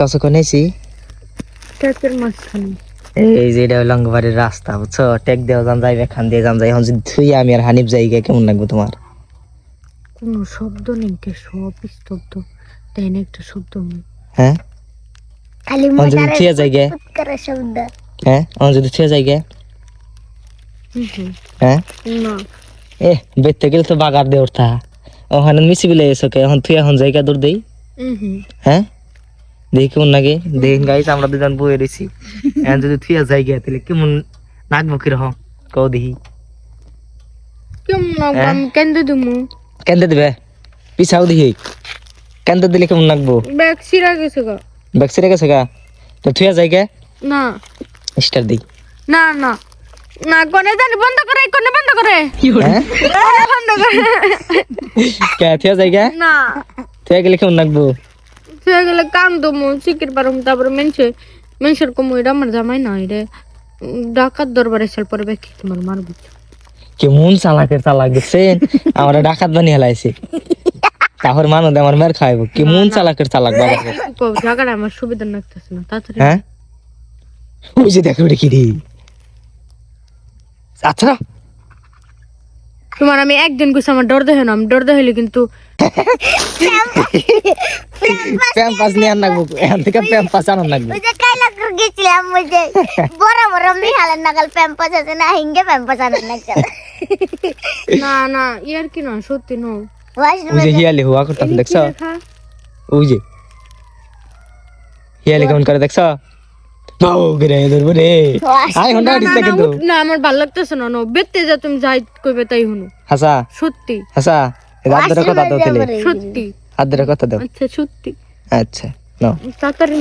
কত কোনেছি ট্রাকের মাঝখানে। এই যে এটা হলো অঙ্গবাড়ির রাস্তা বুঝছ? টেক দেওয়া যান যাইবে খান দিয়ে যান যাই। এখন যদি থুই আমি আর হানিফ যাই গিয়ে কেমন লাগবে তোমার? কোনো শব্দ নেই কে সব স্তব্ধ। তাই না একটা শব্দ নেই। হ্যাঁ? যদি থুয়ে যাই গে। করে শব্দ। হ্যাঁ? এখন যদি থুয়ে যাই গে। হ্যাঁ? না। এ বেতে গেলে তো বাগার দিয়ে ওখানে মিশি বিলে এসো কে এখন থুই এখন জায়গা দূর দেই। হ্যাঁ? দেখি কেমন লাগে? দেখি গাইস আমরা দুজন বয়ে রয়েছি। এখন যদি থুয়া যাই গে তাহলে কেমন নাচবো কীরকম কও দেখি। কেমন হ্যাঁ? আমি কেন্দ্রে দিমু? কেনতে দিবে? পিছাও দেখি। কেনতে দিলে কেমন লাগবো ব্যাগ সিরা গেছে গা। ব্যাগ ছেড়ে গেছে গা? তো থুয়া যাই গে না। স্টার দিই। না না। না কোনে জানি বন্ধ করে কোনে বন্ধ করে? হ্যাঁ? বন্ধ করে। কে থুয়া যাই গে না। থুয়া গেলে কেমন লাগবো সে গেলে কাম দমু চিকির পারম তারপরে মেনছে মেনসের কম এটা আমার জামাই না এটা ডাকাত দরবারে সাল পরে ব্যাগ তোমার মারবো কেমন চালাকের চালাক দেখছেন আমরা ডাকাত বানিয়ে হেলাইছে। তাহলে মানুষ আমার মেয়ের খাইবো কেমন চালাকের চালাক বাবা। জায়গাটা আমার সুবিধা লাগতেছে না তাড়াতাড়ি। হ্যাঁ? ওই যে দেখো রে। আচ্ছা। তোমার আমি একদিন কইছি আমার ডর দেখে না আমি ডর দেখাইলে কিন্তু প্যাম পাস নিয়ে আন লাগবো এখান থেকে প্যাম পাস আনার লাগবে ওই যে কাইলাকুর গেছিলাম ওই যে বড় বড় মিহালের নাগাল প্যাম্পাস আছে না হিঙ্গে প্যাম্পাস আনার নাগাল না না ইয়ার কি না সত্যি নো ওই যে হিয়ালি হুয়া করতাম দেখছ? যে। হিয়ালি কেমন করে দেখছ? বাউ গরে ধরবো রে। আই হন্ডা না কিন্তু। না আমার ভালো লাগতেছে না নো বেতে যা তুমি যাই কইবে তাই হনু হাসা। সত্যি। হাসা হাত ধরে কথা দাও সত্যি। হাত ধরে কথা দাও। আচ্ছা সত্যি। আচ্ছা নাও। তাড়াতাড়ি